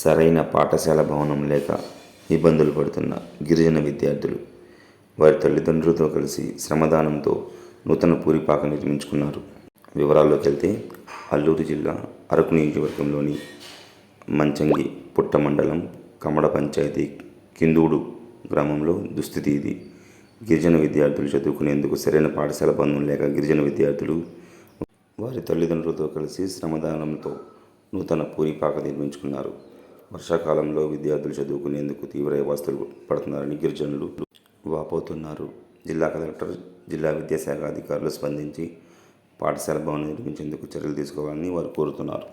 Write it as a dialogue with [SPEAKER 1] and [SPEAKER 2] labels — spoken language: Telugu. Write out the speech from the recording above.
[SPEAKER 1] సరైన పాఠశాల భవనం లేక ఇబ్బందులు పడుతున్న గిరిజన విద్యార్థులు వారి తల్లిదండ్రులతో కలిసి శ్రమదానంతో నూతన పూరిపాక నిర్మించుకున్నారు. వివరాల్లోకి వెళ్తే అల్లూరు జిల్లా అరకు నియోజకవర్గంలోని మంచంగి పుట్ట మండలం కమడ పంచాయతీ కిందూడు గ్రామంలో దుస్థితి ఇది. గిరిజన విద్యార్థులు చదువుకునేందుకు సరైన పాఠశాల బంధం లేక గిరిజన విద్యార్థులు వారి తల్లిదండ్రులతో కలిసి శ్రమదానంతో నూతన పూరిపాక నిర్మించుకున్నారు. వర్షాకాలంలో విద్యార్థులు చదువుకునేందుకు తీవ్ర అవస్థలు పడుతున్నారని గిరిజనులు వాపోతున్నారు. జిల్లా కలెక్టర్ జిల్లా విద్యాశాఖ అధికారులు స్పందించి పాఠశాల భవనం నిర్మించేందుకు చర్యలు తీసుకోవాలని వారు కోరుతున్నారు.